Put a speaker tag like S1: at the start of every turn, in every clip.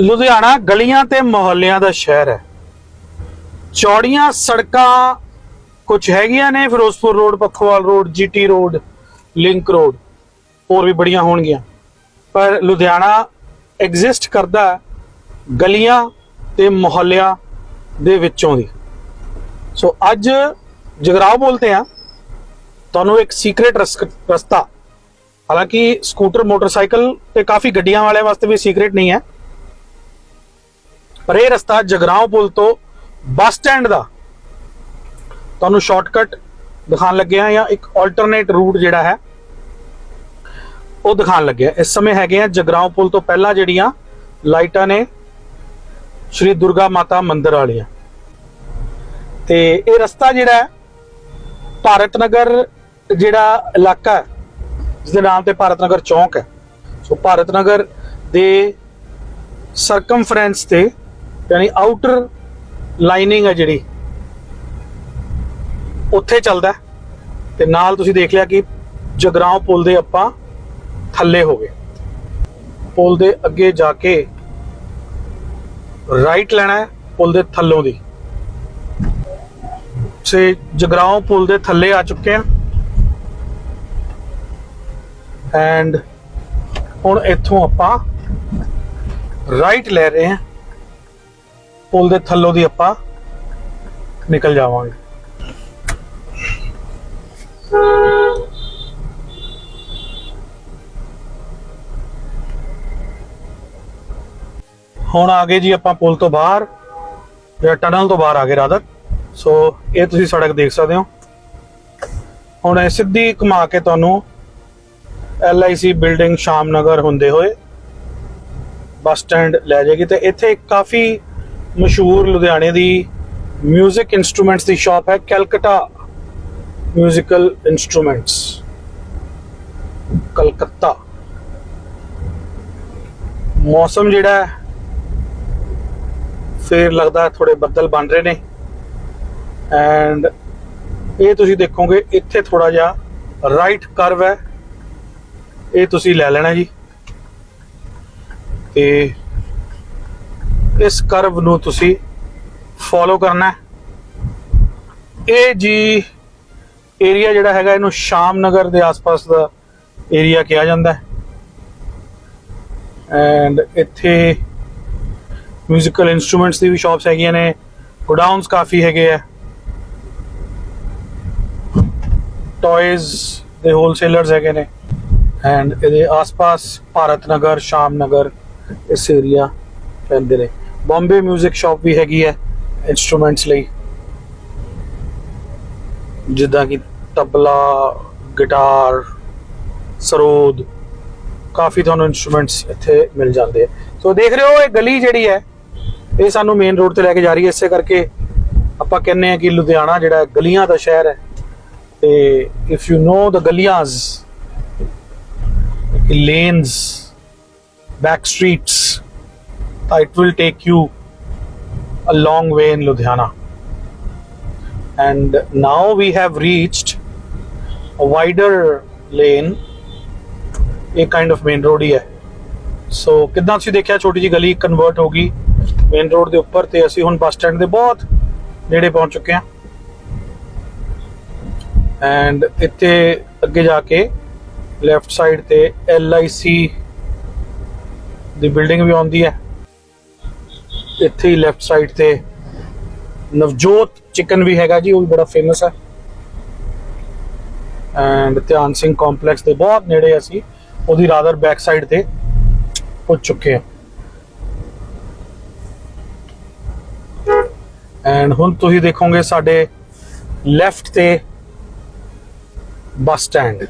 S1: ਲੁਧਿਆਣਾ ਗਲੀਆਂ ਤੇ ਮੁਹੱਲਿਆਂ ਦਾ ਸ਼ਹਿਰ ਹੈ। ਚੌੜੀਆਂ ਸੜਕਾਂ ਕੁਝ ਹੈਗੀਆਂ ਨੇ, Ferozepur road, Pakhowal road, GT road, link road, ਹੋਰ ਵੀ ਬੜੀਆਂ ਹੋਣਗੀਆਂ। ਪਰ ਲੁਧਿਆਣਾ ਐਗਜ਼ਿਸਟ ਕਰਦਾ ਗਲੀਆਂ ਤੇ ਮੁਹੱਲਿਆਂ ਦੇ ਵਿੱਚੋਂ ਦੀ ਸੋ ਅੱਜ ਜਗਰਾਓ ਬੋਲਤੇ ਆ ਤੁਹਾਨੂੰ ਇੱਕ ਸੀਕ੍ਰੀਟ ਰਸਤਾ। ਹਾਲਾਂਕਿ ਸਕੂਟਰ ਮੋਟਰਸਾਈਕਲ ਤੇ ਕਾਫੀ ਗੱਡੀਆਂ ਵਾਲਿਆਂ ਵਾਸਤੇ ਵੀ ਸੀਕ੍ਰੀਟ ਨਹੀਂ ਹੈ। ਪਰ ਇਹ ਰਸਤਾ ਜਗਰਾਓ ਪੁਲ ਤੋਂ ਬੱਸ ਸਟੈਂਡ ਦਾ। ਤੁਹਾਨੂੰ ਸ਼ਾਰਟਕਟ ਦਿਖਾਉਣ ਲੱਗਿਆ ਜਾਂ ਇੱਕ ਆਲਟਰਨੇਟ ਰੂਟ ਜਿਹੜਾ ਹੈ, ਉਹ ਦਿਖਾਉਣ ਲੱਗਿਆ ਇਸ ਸਮੇਂ ਹੈਗੇ ਆ ਜਗਰਾਓ ਪੁਲ ਤੋਂ ਪਹਿਲਾਂ ਜਿਹੜੀਆਂ ਲਾਈਟਾਂ ਨੇ ਸ਼੍ਰੀ ਦੁਰਗਾ ਮਾਤਾ ਮੰਦਿਰ ਵਾਲੀਆਂ। ਤੇ ਇਹ ਰਸਤਾ ਜਿਹੜਾ ਭਾਰਤ ਨਗਰ ਜਿਹੜਾ ਇਲਾਕਾ ਹੈ ਜਿਸ ਦੇ ਨਾਮ ਤੇ ਭਾਰਤ ਨਗਰ ਚੌਂਕ ਹੈ। ਸੋ ਭਾਰਤ ਨਗਰ ਦੇ ਸਰਕਮਫਰੈਂਸ ਤੇ ਯਾਨੀ ਆਊਟਰ ਲਾਈਨਿੰਗ ਹੈ ਜਿਹੜੀ, ਉੱਥੇ ਚੱਲਦਾ ਹੈ। ਤੇ ਨਾਲ ਤੁਸੀਂ ਦੇਖ ਲਿਆ ਕਿ ਜਗਰਾਉਂ ਪੁਲ ਦੇ ਆਪਾਂ ਥੱਲੇ ਹੋ ਗਏ। ਪੁਲ ਦੇ ਅੱਗੇ ਜਾ ਕੇ ਰਾਈਟ ਲੈਣਾ ਹੈ ਪੁਲ ਦੇ ਥੱਲੋਂ ਦੀ। ਸੇ ਜਗਰਾਉਂ ਪੁਲ ਦੇ ਥੱਲੇ ਆ ਚੁੱਕੇ ਹਾਂ। ਐਂਡ ਹੁਣ ਇੱਥੋਂ ਆਪਾਂ ਰਾਈਟ ਲੈ ਰਹੇ ਹਾਂ। ਪੁਲ ਦੇ ਥੱਲੋਂ ਦੀ ਆਪਾਂ ਨਿਕਲ ਜਾਵਾਂਗੇ। ਹੁਣ ਆ ਗਏ ਜੀ ਆਪਾਂ ਪੁਲ ਤੋਂ ਬਾਹਰ, ਜਾਂ ਟਨਲ ਤੋਂ ਬਾਹਰ ਆ ਗਏ ਰਾਦਰ ਸੋ ਇਹ ਤੁਸੀਂ ਸੜਕ ਦੇਖ ਸਕਦੇ ਹੋ। ਹੁਣ ਇਹ ਸਿੱਧੀ ਘੁਮਾ ਕੇ ਤੁਹਾਨੂੰ LIC ਬਿਲਡਿੰਗ ਸ਼ਾਮਨਗਰ ਹੁੰਦੇ ਹੋਏ ਬੱਸ ਸਟੈਂਡ ਲੈ ਜਾਏਗੀ ਤੇ ਇੱਥੇ ਕਾਫੀ ਮਸ਼ਹੂਰ ਲੁਧਿਆਣੇ ਦੀ 뮤직 ਇਨਸਟਰੂਮੈਂਟਸ ਦੀ ਸ਼ਾਪ ਹੈ ਕੈਲਕਟਾ ਮਿਊਜ਼ੀਕਲ ਇਨਸਟਰੂਮੈਂਟਸ ਕਲਕੱਤਾ। ਮੌਸਮ ਜਿਹੜਾ ਹੈ, ਫੇਰ ਲੱਗਦਾ ਥੋੜੇ ਬੱਦਲ ਬਣ ਰਹੇ ਨੇ। ਐਂਡ ਇਹ ਤੁਸੀਂ ਦੇਖੋਗੇ, ਇੱਥੇ ਥੋੜਾ ਜਿਹਾ ਰਾਈਟ ਕਰਵ ਹੈ। ਇਹ ਤੁਸੀਂ ਲੈ ਲੈਣਾ ਜੀ। ਤੇ ਇਸ ਕਰਵ ਨੂੰ ਤੁਸੀਂ ਫੋਲੋ ਕਰਨਾ ਇਹ ਜੀ ਏਰੀਆ ਜਿਹੜਾ ਹੈਗਾ, ਇਹਨੂੰ ਸ਼ਾਮ ਨਗਰ ਦੇ ਆਸ-ਪਾਸ ਦਾ ਏਰੀਆ ਕਿਹਾ ਜਾਂਦਾ ਹੈ। ਐਂਡ ਇੱਥੇ ਮਿਊਜ਼ੀਕਲ ਇਨਸਟਰੂਮੈਂਟਸ ਦੀ ਵੀ ਸ਼ਾਪਸ ਹੈਗੀਆਂ ਨੇ ਗੋਡਾਊਨਸ ਕਾਫੀ ਹੈਗੇ ਆ। ਟੌਇਜ਼ ਦੇ ਹੋਲਸੇਲਰਸ ਹੈਗੇ ਨੇ। ਐਂਡ ਇਹਦੇ ਆਸ-ਪਾਸ ਭਾਰਤ ਨਗਰ, ਸ਼ਾਮ ਨਗਰ ਇਸ ਏਰੀਆ ਪੈਂਦੇ ਨੇ। ਬੰਬੇ 뮤직 ਸ਼ਾਪ ਵੀ ਹੈਗੀ ਹੈ ਇਨਸਟਰੂਮੈਂਟਸ ਲਈ। ਜਿੱਦਾਂ ਕਿ ਤਬਲਾ ਗਿਟਾਰ ਸਰੋਦ, ਕਾਫੀ ਤੁਹਾਨੂੰ ਇਨਸਟਰੂਮੈਂਟਸ ਇੱਥੇ ਮਿਲ ਜਾਂਦੇ ਆ। ਸੋ ਦੇਖ ਰਹੇ ਹੋ, ਇਹ ਗਲੀ ਜਿਹੜੀ ਹੈ, ਇਹ ਸਾਨੂੰ ਮੇਨ ਰੋਡ ਤੇ ਲੈ ਕੇ ਜਾ ਰਹੀ ਹੈ। ਇਸੇ ਕਰਕੇ ਆਪਾਂ ਕਹਿੰਦੇ ਆ ਕਿ ਲੁਧਿਆਣਾ ਜਿਹੜਾ ਗਲੀਆਂ ਦਾ ਸ਼ਹਿਰ ਹੈ, ਤੇ ਇਫ ਯੂ ਨੋ ਦ ਗਲੀਆਂਸ lanes, back streets it will take you a long way in ludhiana. And now we have reached a wider lane. ਇਹ ਕਾਈਂਡ ਆਫ ਮੇਨ ਰੋਡ ਹੀ ਹੈ ਸੋ ਕਿਦਾਂ ਤੁਸੀਂ ਦੇਖਿਆ ਛੋਟੀ ਜੀ ਗਲੀ ਕਨਵਰਟ ਹੋ ਗਈ ਮੇਨ ਰੋਡ ਦੇ ਉੱਪਰ ਤੇ ਅਸੀਂ ਹੁਣ ਬੱਸ ਸਟੈਂਡ ਦੇ ਬਹੁਤ ਨੇੜੇ ਪਹੁੰਚ ਚੁੱਕੇ ਹਾਂ ਐਂਡ ਇੱਥੇ ਅੱਗੇ ਜਾ ਕੇ ਲੈਫਟ ਸਾਈਡ ਤੇ LIC ਦੀ ਬਿਲਡਿੰਗ ਵੀ ਆਉਂਦੀ ਹੈ ਇੱਥੇ ਹੀ ਲੈਫਟ ਸਾਈਡ ਤੇ ਨਵਜੋਤ ਚਿਕਨ ਵੀ ਹੈਗਾ ਜੀ, ਉਹ ਵੀ ਬੜਾ ਫੇਮਸ ਹੈ। ਐਂਡ ਧਿਆਨ ਸਿੰਘ ਕੰਪਲੈਕਸ ਦੇ ਬਹੁਤ ਨੇੜੇ ਅਸੀਂ ਉਹਦੀ ਰਾਦਰ ਬੈਕ ਸਾਈਡ ਤੇ ਪਹੁੰਚ ਚੁੱਕੇ ਹਾਂ। ਐਂਡ ਹੁਣ ਤੁਸੀਂ ਦੇਖੋਗੇ ਸਾਡੇ ਲੈਫਟ ਤੇ ਬੱਸ ਸਟੈਂਡ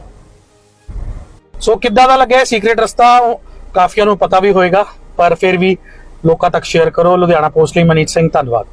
S1: ਸੋ ਕਿੱਦਾਂ ਦਾ ਲੱਗਿਆ ਸੀਕ੍ਰੀਟ ਰਸਤਾ? ਉਹ ਕਾਫੀਆਂ ਨੂੰ ਪਤਾ ਵੀ ਹੋਏਗਾ, ਪਰ ਫਿਰ ਵੀ ਲੋਕਾਂ ਤੱਕ ਸ਼ੇਅਰ ਕਰੋ। ਲੁਧਿਆਣਾ ਪੋਸਟ ਲਈ ਮਨੀਤ ਸਿੰਘ ਧੰਨਵਾਦ।